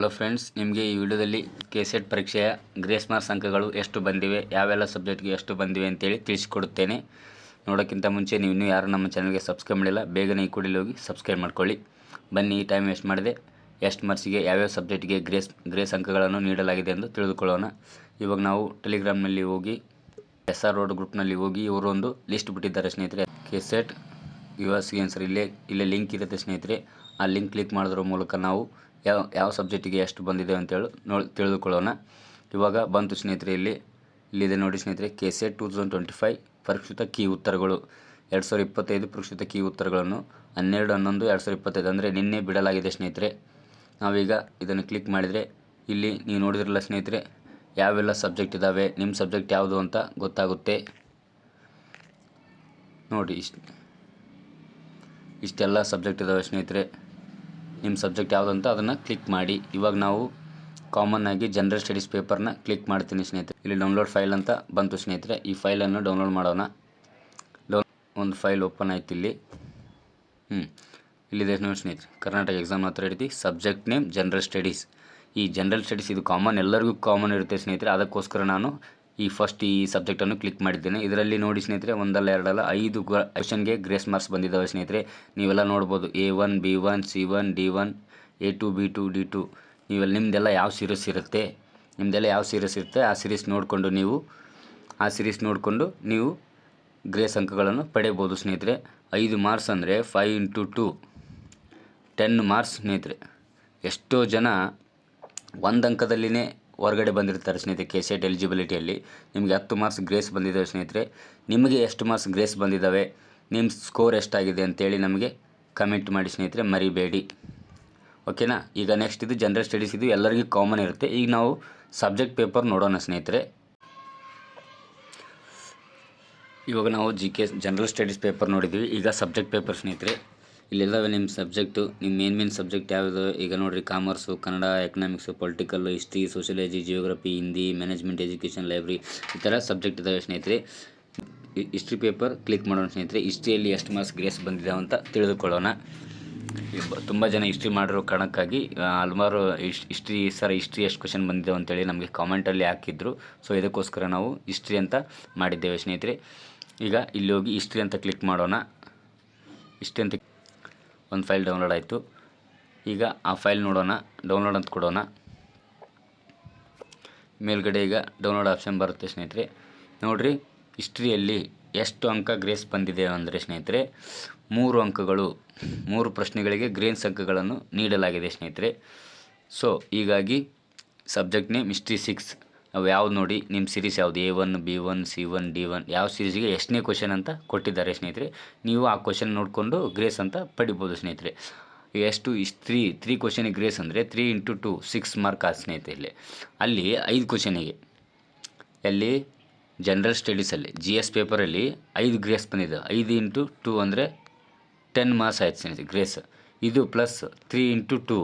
Hello friends ನಿಮಗೆ ಈ ವಿಡಿಯೋದಲ್ಲಿ ಕೆ ಸೆಟ್ ಪರೀಕ್ಷೆಯ ಗ್ರೇಸ್ ಮಾರ್ಕ್ಸ್ ಅಂಕಗಳು ಎಷ್ಟು ಬಂದಿವೆ, ಯಾವೆಲ್ಲ ಸಬ್ಜೆಕ್ಟ್ಗೆ ಎಷ್ಟು ಬಂದಿವೆ ಅಂತೇಳಿ ತಿಳಿಸಿಕೊಡುತ್ತೇನೆ. ನೋಡೋಕ್ಕಿಂತ ಮುಂಚೆ ನೀವು ಇನ್ನೂ ಯಾರು ನಮ್ಮ ಚಾನಲ್ಗೆ ಸಬ್ಸ್ಕ್ರೈಬ್ ಮಾಡಿಲ್ಲ, ಬೇಗನೆ ಈ ಕೂಡಲೇ ಹೋಗಿ ಸಬ್ಸ್ಕ್ರೈಬ್ ಮಾಡ್ಕೊಳ್ಳಿ. ಬನ್ನಿ, ಈ ಟೈಮ್ ವೇಸ್ಟ್ ಮಾಡಿದೆ ಎಷ್ಟು ಮಾರ್ಕ್ಸಿಗೆ ಯಾವ್ಯಾವ ಸಬ್ಜೆಕ್ಟ್ಗೆ ಗ್ರೇಸ್ ಗ್ರೇಸ್ ಅಂಕಗಳನ್ನು ನೀಡಲಾಗಿದೆ ಎಂದು ತಿಳಿದುಕೊಳ್ಳೋಣ. ಇವಾಗ ನಾವು ಟೆಲಿಗ್ರಾಮ್ನಲ್ಲಿ ಹೋಗಿ ಎಸ್ ಆರ್ ರೋಡ್ ಗ್ರೂಪ್ನಲ್ಲಿ ಹೋಗಿ ಇವರೊಂದು ಲಿಸ್ಟ್ ಬಿಟ್ಟಿದ್ದಾರೆ ಸ್ನೇಹಿತರೆ. ಕೆ ಸೆಟ್ ಎಸ್ ಆನ್ಸರ್ ಇಲ್ಲೇ ಇಲ್ಲೇ ಲಿಂಕ್ ಇರುತ್ತೆ ಸ್ನೇಹಿತರೆ. ಆ ಲಿಂಕ್ ಕ್ಲಿಕ್ ಮಾಡೋದ್ರ ಮೂಲಕ ನಾವು ಯಾವ ಯಾವ ಸಬ್ಜೆಕ್ಟಿಗೆ ಎಷ್ಟು ಬಂದಿದೆ ಅಂತೇಳಿ ನೋಡಿ, ತಿಳಿದುಕೊಳ್ಳೋಣ. ಇವಾಗ ಬಂತು ಸ್ನೇಹಿತರೆ ಇಲ್ಲಿ. ಇಲ್ಲಿದೆ ನೋಡಿ ಸ್ನೇಹಿತರೆ K C two thousand twenty five ಪರೀಕ್ಷಿತ ಕೀ ಉತ್ತರಗಳು. ಎರಡು ಸಾವಿರದ ಇಪ್ಪತ್ತೈದು ಪರೀಕ್ಷಿತ ಕೀ ಉತ್ತರಗಳನ್ನು, ಹನ್ನೆರಡು, ಹನ್ನೊಂದು, ಎರಡು ಸಾವಿರದ ಇಪ್ಪತ್ತೈದು ಅಂದರೆ ನಿನ್ನೆ ಬಿಡಲಾಗಿದೆ ಸ್ನೇಹಿತರೆ. ನಾವೀಗ ಇದನ್ನು ಕ್ಲಿಕ್ ಮಾಡಿದರೆ ಇಲ್ಲಿ ನೀವು ನೋಡಿದ್ರಲ್ಲ ಸ್ನೇಹಿತರೆ, ಯಾವೆಲ್ಲ ಸಬ್ಜೆಕ್ಟ್ ಇದ್ದಾವೆ ನಿಮ್ಮ ಸಬ್ಜೆಕ್ಟ್ ಯಾವುದು ಅಂತ ಗೊತ್ತಾಗುತ್ತೆ. ನೋಡಿ ಇಷ್ಟು, ಇಷ್ಟೆಲ್ಲ ಸಬ್ಜೆಕ್ಟ್ ಇದ್ದಾವೆ ಸ್ನೇಹಿತರೆ. ನಿಮ್ಮ ಸಬ್ಜೆಕ್ಟ್ ಯಾವುದು ಅಂತ ಅದನ್ನು ಕ್ಲಿಕ್ ಮಾಡಿ. ಇವಾಗ ನಾವು ಕಾಮನ್ ಆಗಿ ಜನರಲ್ ಸ್ಟಡೀಸ್ ಪೇಪರ್ನ ಕ್ಲಿಕ್ ಮಾಡ್ತೀನಿ ಸ್ನೇಹಿತರೆ. ಇಲ್ಲಿ ಡೌನ್ಲೋಡ್ ಫೈಲ್ ಅಂತ ಬಂತು ಸ್ನೇಹಿತರೆ. ಈ ಫೈಲನ್ನು ಡೌನ್ಲೋಡ್ ಮಾಡೋಣ. ಡೌನ್ ಒಂದು ಫೈಲ್ ಓಪನ್ ಆಯ್ತು ಇಲ್ಲಿ. ಹ್ಞೂ ಇಲ್ಲಿದೆ ನೋಡಿ ಸ್ನೇಹಿತರೆ. ಕರ್ನಾಟಕ ಎಕ್ಸಾಮ್ ಹತ್ರ ಇಡ್ತೀವಿ ಸಬ್ಜೆಕ್ಟ್ ನೇಮ್ ಜನರಲ್ ಸ್ಟಡೀಸ್ ಈ ಜನರಲ್ ಸ್ಟಡೀಸ್ ಇದು ಕಾಮನ್ ಎಲ್ಲರಿಗೂ ಕಾಮನ್ ಇರುತ್ತೆ ಸ್ನೇಹಿತರೆ. ಅದಕ್ಕೋಸ್ಕರ ನಾನು ಈ ಫಸ್ಟ್ ಈ ಸಬ್ಜೆಕ್ಟನ್ನು ಕ್ಲಿಕ್ ಮಾಡಿದ್ದೇನೆ. ಇದರಲ್ಲಿ ನೋಡಿ ಸ್ನೇಹಿತರೆ, ಒಂದಲ್ಲ ಎರಡಲ್ಲ, ಐದು ಕ್ವಶನ್ಗೆ ಗ್ರೇಸ್ ಮಾರ್ಕ್ಸ್ ಬಂದಿದ್ದಾವೆ ಸ್ನೇಹಿತರೆ. ನೀವೆಲ್ಲ ನೋಡ್ಬೋದು A one B one C one D one A two B two D two ನೀವೆಲ್ಲ ನಿಮ್ಮದೆಲ್ಲ ಯಾವ ಸೀರೀಸ್ ಇರುತ್ತೆ? ನಿಮ್ದೆಲ್ಲ ಯಾವ ಸೀರೀಸ್ ಇರುತ್ತೆ? ಆ ಸೀರೀಸ್ ನೋಡಿಕೊಂಡು ನೀವು ಆ ಸೀರೀಸ್ ನೋಡಿಕೊಂಡು ನೀವು ಗ್ರೇಸ್ ಅಂಕಗಳನ್ನು ಪಡೆಯಬೋದು ಸ್ನೇಹಿತರೆ. ಐದು ಮಾರ್ಕ್ಸ್ ಅಂದರೆ five into two ten marks ಸ್ನೇಹಿತರೆ. ಎಷ್ಟೋ ಜನ ಒಂದು ಅಂಕದಲ್ಲಿನೇ ಹೊರಗಡೆ ಬಂದಿರ್ತಾರೆ ಸ್ನೇಹಿತರೆ ಕೆ ಸೆಟ್ ಎಲಿಜಿಬಿಲಿಟಿಯಲ್ಲಿ ನಿಮಗೆ ಹತ್ತು ಮಾರ್ಕ್ಸ್ ಗ್ರೇಸ್ ಬಂದಿದ್ದಾವೆ ಸ್ನೇಹಿತರೆ. ನಿಮಗೆ ಎಷ್ಟು ಮಾರ್ಕ್ಸ್ ಗ್ರೇಸ್ ಬಂದಿದ್ದಾವೆ ನಿಮ್ಮ ಸ್ಕೋರ್ ಎಷ್ಟಾಗಿದೆ ಅಂತೇಳಿ ನಮಗೆ ಕಮೆಂಟ್ ಮಾಡಿ ಸ್ನೇಹಿತರೆ, ಮರಿಬೇಡಿ. ಓಕೆನಾ ಈಗ ನೆಕ್ಸ್ಟ್ ಇದು ಜನರಲ್ ಸ್ಟಡೀಸ್ ಇದು ಎಲ್ಲರಿಗೂ ಕಾಮನ್ ಇರುತ್ತೆ. ಈಗ ನಾವು ಸಬ್ಜೆಕ್ಟ್ ಪೇಪರ್ ನೋಡೋಣ ಸ್ನೇಹಿತರೆ. ಇವಾಗ ನಾವು G K general studies paper ನೋಡಿದ್ವಿ. ಈಗ ಸಬ್ಜೆಕ್ಟ್ ಪೇಪರ್ ಸ್ನೇಹಿತರೆ. ಇಲ್ಲಿದ್ದಾವೆ ನಿಮ್ಮ ಸಬ್ಜೆಕ್ಟು, ನಿಮ್ಮ ಮೇನ್ ಮೇನ್ ಸಬ್ಜೆಕ್ಟ್ ಯಾವುದು? ಈಗ ನೋಡಿರಿ commerce Kannada economics political history sociology geography Hindi management education library ಈ ಥರ ಸಬ್ಜೆಕ್ಟ್ ಇದ್ದಾವೆ ಸ್ನೇಹಿತರೆ. ಹಿಸ್ಟ್ರಿ ಪೇಪರ್ ಕ್ಲಿಕ್ ಮಾಡೋಣ ಸ್ನೇಹಿತರೆ. ಹಿಸ್ಟ್ರಿಯಲ್ಲಿ ಎಷ್ಟು ಮಾರ್ಕ್ಸ್ ಗ್ರೇಸ್ ಬಂದಿದೆ ಅಂತ ತಿಳಿದುಕೊಳ್ಳೋಣ. ತುಂಬ ಜನ ಹಿಸ್ಟ್ರಿ ಮಾಡಿರೋ ಕಾರಣಕ್ಕಾಗಿ ಹಲವಾರು ಇಸ್ ಹಿಸ್ಟ್ರಿ ಸರ್ ಹಿಸ್ಟ್ರಿ ಎಷ್ಟು ಕ್ವಶನ್ ಬಂದಿದೆ ಅಂತೇಳಿ ನಮಗೆ ಕಾಮೆಂಟಲ್ಲಿ ಹಾಕಿದ್ರು. ಸೊ ಇದಕ್ಕೋಸ್ಕರ ನಾವು ಹಿಸ್ಟ್ರಿ ಅಂತ ಮಾಡಿದ್ದೇವೆ ಸ್ನೇಹಿತರೆ. ಈಗ ಇಲ್ಲಿ ಹೋಗಿ ಹಿಸ್ಟ್ರಿ ಅಂತ ಕ್ಲಿಕ್ ಮಾಡೋಣ. ಇಷ್ಟೇ ಅಂತ ಒಂದು ಫೈಲ್ ಡೌನ್ಲೋಡ್ ಆಯಿತು. ಈಗ ಆ ಫೈಲ್ ನೋಡೋಣ, ಡೌನ್ಲೋಡ್ ಅಂತ ಕೊಡೋಣ. ಮೇಲ್ಗಡೆ ಈಗ ಡೌನ್ಲೋಡ್ ಆಪ್ಷನ್ ಬರುತ್ತೆ ಸ್ನೇಹಿತರೆ. ನೋಡಿರಿ, ಹಿಸ್ಟ್ರಿಯಲ್ಲಿ ಎಷ್ಟು ಅಂಕ ಗ್ರೇಸ್ ಬಂದಿದೆ ಅಂದರೆ ಸ್ನೇಹಿತರೆ, ಮೂರು ಅಂಕಗಳು, ಮೂರು ಪ್ರಶ್ನೆಗಳಿಗೆ ಗ್ರೇನ್ಸ್ ಅಂಕಗಳನ್ನು ನೀಡಲಾಗಿದೆ ಸ್ನೇಹಿತರೆ. ಸೊ ಹೀಗಾಗಿ, ಸಬ್ಜೆಕ್ಟ್ ನೇಮ್ ಹಿಸ್ಟ್ರಿ ಸಿಕ್ಸ್. ಅವು ಯಾವ್ದು ನೋಡಿ ನಿಮ್ಮ ಸೀರೀಸ್ ಯಾವುದು? A one B one C one D one ಯಾವ ಸೀರೀಸ್ಗೆ ಎಷ್ಟನೇ ಕ್ವಶನ್ ಅಂತ ಕೊಟ್ಟಿದ್ದಾರೆ ಸ್ನೇಹಿತರೆ. ನೀವು ಆ ಕ್ವಶನ್ ನೋಡಿಕೊಂಡು ಗ್ರೇಸ್ ಅಂತ ಪಡಿಬೋದು ಸ್ನೇಹಿತರೆ. ಎಷ್ಟು ಇಷ್ಟು ತ್ರೀ ತ್ರೀ ಕ್ವಶನಿಗೆ ಗ್ರೇಸ್ ಅಂದರೆ three into two six mark ಆ ಸ್ನೇಹಿತರೆ ಇಲ್ಲಿ. ಅಲ್ಲಿ ಐದು ಕ್ವಶನಿಗೆ ಅಲ್ಲಿ ಜನರಲ್ ಸ್ಟಡೀಸಲ್ಲಿ ಜಿ ಎಸ್ ಪೇಪರಲ್ಲಿ ಐದು ಗ್ರೇಸ್ ಬಂದಿದೆ. ಐದು ಇಂಟು ಟು ಅಂದರೆ ಟೆನ್ ಮಾರ್ಕ್ಸ್ ಆಯ್ತು ಸ್ನೇಹಿತರೆ ಗ್ರೇಸ್ ಇದು plus three into two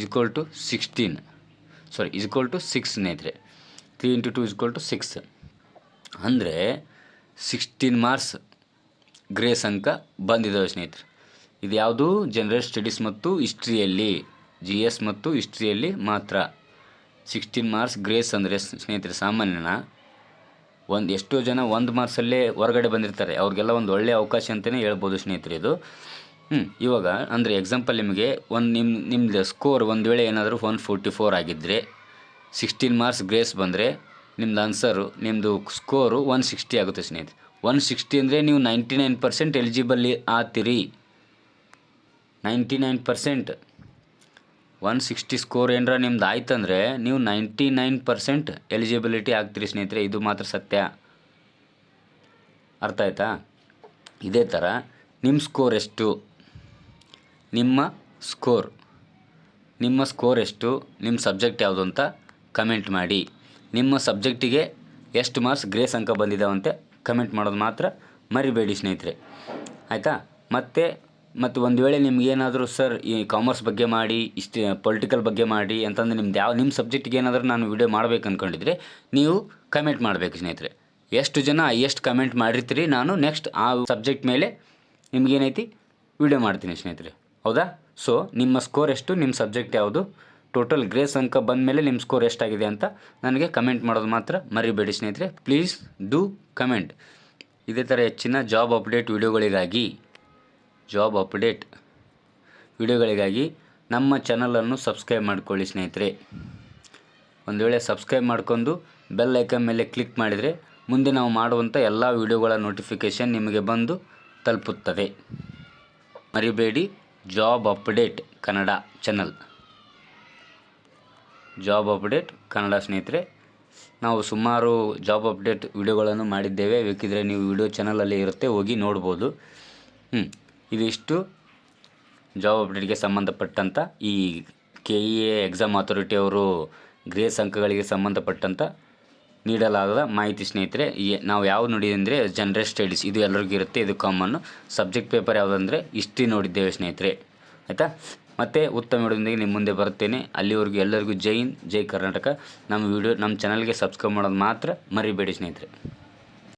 equal to sixteen sorry equal to six ಸ್ನೇಹಿತರೆ. Three into two equal to six ಅಂದರೆ ಸಿಕ್ಸ್ಟೀನ್ ಮಾರ್ಕ್ಸ್ ಗ್ರೇಸ್ ಅಂಕ ಬಂದಿದ್ದಾವೆ ಸ್ನೇಹಿತರೆ. ಇದು ಯಾವುದು? ಜನರಲ್ ಸ್ಟಡೀಸ್ ಮತ್ತು ಹಿಸ್ಟ್ರಿಯಲ್ಲಿ ಜಿ ಎಸ್ ಮತ್ತು ಹಿಸ್ಟ್ರಿಯಲ್ಲಿ ಮಾತ್ರ. ಸಿಕ್ಸ್ಟೀನ್ ಮಾರ್ಕ್ಸ್ ಗ್ರೇಸ್ ಅಂದರೆ ಸ್ನೇಹಿತರೆ, ಸಾಮಾನ್ಯನ. ಒಂದು ಎಷ್ಟೋ ಜನ ಒಂದು ಮಾರ್ಕ್ಸಲ್ಲೇ ಹೊರಗಡೆ ಬಂದಿರ್ತಾರೆ. ಅವ್ರಿಗೆಲ್ಲ ಒಂದು ಒಳ್ಳೆಯ ಅವಕಾಶ ಅಂತಲೇ ಹೇಳ್ಬೋದು ಸ್ನೇಹಿತರೆ ಇದು. ಹ್ಞೂ ಇವಾಗ ಅಂದರೆ ಎಕ್ಸಾಂಪಲ್ ನಿಮಗೆ ಒಂದು ನಿಮ್ಮ ನಿಮ್ಮದು ಸ್ಕೋರ್ ಒಂದು ವೇಳೆ ಏನಾದರೂ ಒನ್ ಫೋರ್ಟಿ ಫೋರ್ ಆಗಿದ್ದರೆ ಸಿಕ್ಸ್ಟೀನ್ ಮಾರ್ಕ್ಸ್ ಗ್ರೇಸ್ ಬಂದರೆ ನಿಮ್ದು ಆನ್ಸರು ನಿಮ್ಮದು ಸ್ಕೋರು ಒನ್ ಸಿಕ್ಸ್ಟಿ ಆಗುತ್ತೆ ಸ್ನೇಹಿತರೆ. ಒನ್ ಸಿಕ್ಸ್ಟಿ ಅಂದರೆ ನೀವು ninety nine percent eligible ಆತೀರಿ. Ninety nine percent one sixty score ಏನರ ನಿಮ್ದು ಆಯ್ತಂದರೆ ನೀವು ನೈಂಟಿ ನೈನ್ ಪರ್ಸೆಂಟ್ ಎಲಿಜಿಬಿಲಿಟಿ ಆಗ್ತೀರಿ ಸ್ನೇಹಿತರೆ. ಇದು ಮಾತ್ರ ಸತ್ಯ. ಅರ್ಥ ಆಯ್ತಾ? ಇದೇ ಥರ ನಿಮ್ಮ ಸ್ಕೋರ್ ಎಷ್ಟು? ನಿಮ್ಮ ಸ್ಕೋರ್ ನಿಮ್ಮ ಸ್ಕೋರ್ ಎಷ್ಟು? ನಿಮ್ಮ ಸಬ್ಜೆಕ್ಟ್ ಯಾವುದು ಅಂತ ಕಮೆಂಟ್ ಮಾಡಿ. ನಿಮ್ಮ ಸಬ್ಜೆಕ್ಟಿಗೆ ಎಷ್ಟು ಮಾರ್ಕ್ಸ್ ಗ್ರೇಸ್ ಅಂಕ ಬಂದಿದ್ದಾವಂತೆ ಕಮೆಂಟ್ ಮಾಡೋದು ಮಾತ್ರ ಮರಿಬೇಡಿ ಸ್ನೇಹಿತರೆ. ಆಯಿತಾ? ಮತ್ತು ಮತ್ತು ಒಂದು ವೇಳೆ ನಿಮಗೇನಾದರೂ ಸರ್ ಈ ಕಾಮರ್ಸ್ ಬಗ್ಗೆ ಮಾಡಿ, ಇಷ್ಟು ಪೊಲಿಟಿಕಲ್ ಬಗ್ಗೆ ಮಾಡಿ ಅಂತಂದ್ರೆ ನಿಮ್ದು ಯಾವ ನಿಮ್ಮ ಸಬ್ಜೆಕ್ಟಿಗೆ ಏನಾದರೂ ನಾನು ವಿಡಿಯೋ ಮಾಡಬೇಕು ಅಂದ್ಕೊಂಡಿದ್ರೆ ನೀವು ಕಮೆಂಟ್ ಮಾಡಬೇಕು ಸ್ನೇಹಿತರೆ. ಎಷ್ಟು ಜನ ಎಷ್ಟು ಕಮೆಂಟ್ ಮಾಡಿರ್ತೀರಿ ನಾನು ನೆಕ್ಸ್ಟ್ ಆ ಸಬ್ಜೆಕ್ಟ್ ಮೇಲೆ ನಿಮಗೇನೈತಿ ವಿಡಿಯೋ ಮಾಡ್ತೀನಿ ಸ್ನೇಹಿತರೆ. ಹೌದಾ? ಸೊ ನಿಮ್ಮ ಸ್ಕೋರ್ ಎಷ್ಟು ನಿಮ್ಮ ಸಬ್ಜೆಕ್ಟ್ ಯಾವುದು? ಟೋಟಲ್ ಗ್ರೇಸ್ ಅಂಕ ಬಂದ ಮೇಲೆ ನಿಮ್ಮ ಸ್ಕೋರ್ ಎಷ್ಟಾಗಿದೆ ಅಂತ ನನಗೆ ಕಮೆಂಟ್ ಮಾಡೋದು ಮಾತ್ರ ಮರಿಬೇಡಿ ಸ್ನೇಹಿತರೆ. Please do comment. ಇದೇ ಥರ ಹೆಚ್ಚಿನ ಜಾಬ್ ಅಪ್ಡೇಟ್ ವಿಡಿಯೋಗಳಿಗಾಗಿ, ಜಾಬ್ ಅಪ್ಡೇಟ್ ವಿಡಿಯೋಗಳಿಗಾಗಿ ನಮ್ಮ ಚಾನಲನ್ನು ಸಬ್ಸ್ಕ್ರೈಬ್ ಮಾಡ್ಕೊಳ್ಳಿ ಸ್ನೇಹಿತರೆ. ಒಂದು ವೇಳೆ ಸಬ್ಸ್ಕ್ರೈಬ್ ಮಾಡ್ಕೊಂಡು ಬೆಲ್ ಐಕನ್ ಮೇಲೆ ಕ್ಲಿಕ್ ಮಾಡಿದರೆ ಮುಂದೆ ನಾವು ಮಾಡುವಂಥ ಎಲ್ಲ ವಿಡಿಯೋಗಳ ನೋಟಿಫಿಕೇಷನ್ ನಿಮಗೆ ಬಂದು ತಲುಪುತ್ತದೆ. ಮರಿಬೇಡಿ. Job update Kannada channel. Job update Kannada ಸ್ನೇಹಿತರೆ. ನಾವು ಸುಮಾರು ಜಾಬ್ ಅಪ್ಡೇಟ್ ವಿಡಿಯೋಗಳನ್ನು ಮಾಡಿದ್ದೇವೆ. ಬೇಕಿದ್ರೆ ನೀವು ವಿಡಿಯೋ ಚಾನಲಲ್ಲಿ ಇರುತ್ತೆ, ಹೋಗಿ ನೋಡ್ಬೋದು. ಹ್ಞೂ ಇದಿಷ್ಟು ಜಾಬ್ ಅಪ್ಡೇಟ್ಗೆ ಸಂಬಂಧಪಟ್ಟಂಥ ಈ K E A exam authority ಅವರು ಗ್ರೇಸ್ ಅಂಕಗಳಿಗೆ ಸಂಬಂಧಪಟ್ಟಂಥ ನೀಡಲಾದ ಮಾಹಿತಿ ಸ್ನೇಹಿತರೆ. ನಾವು ಯಾವ ನೋಡಿದೆ ಅಂದರೆ ಜನರಲ್ ಸ್ಟಡೀಸ್ ಇದು ಎಲ್ಲರಿಗೂ ಇರುತ್ತೆ. ಇದು ಕಾಮನ್ನು ಸಬ್ಜೆಕ್ಟ್ ಪೇಪರ್ ಯಾವುದಂದರೆ ಹಿಸ್ಟ್ರಿ ನೋಡಿದ್ದೇವೆ ಸ್ನೇಹಿತರೆ. ಆಯಿತಾ? ಮತ್ತು ಉತ್ತಮ ವಿಡಿಯೋದೊಂದಿಗೆ ನಿಮ್ಮ ಮುಂದೆ ಬರುತ್ತೇನೆ. ಅಲ್ಲಿವರೆಗೂ ಎಲ್ಲರಿಗೂ ಜೈ ಹಿಂದ್, ಜೈ ಕರ್ನಾಟಕ. ನಮ್ಮ ವಿಡಿಯೋ, ನಮ್ಮ ಚಾನಲ್ಗೆ ಸಬ್ಸ್ಕ್ರೈಬ್ ಮಾಡೋದು ಮಾತ್ರ ಮರಿಬೇಡಿ ಸ್ನೇಹಿತರೆ.